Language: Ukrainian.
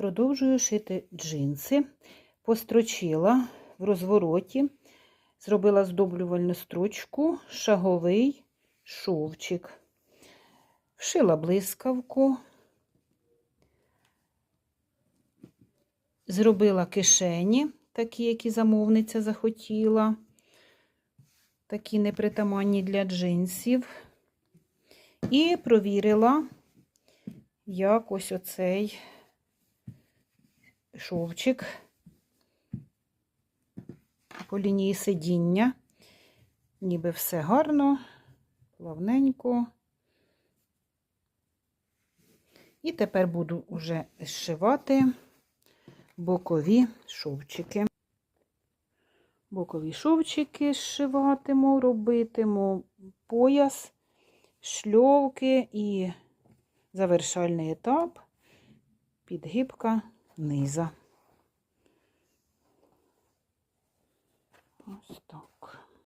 продовжую шити джинси. Построчила в розвороті, зробила здоблювальну строчку, шаговий шовчик. Вшила блискавку, зробила кишені, такі, які замовниця захотіла, такі непритаманні для джинсів. І провірила, як ось оцей шовчик по лінії сидіння. Ніби все гарно, плавненько. І тепер буду вже зшивати бокові шовчики. Бокові шовчики зшиватиму, робитиму пояс, шльовки і завершальний етап підгибка низа. Ось так.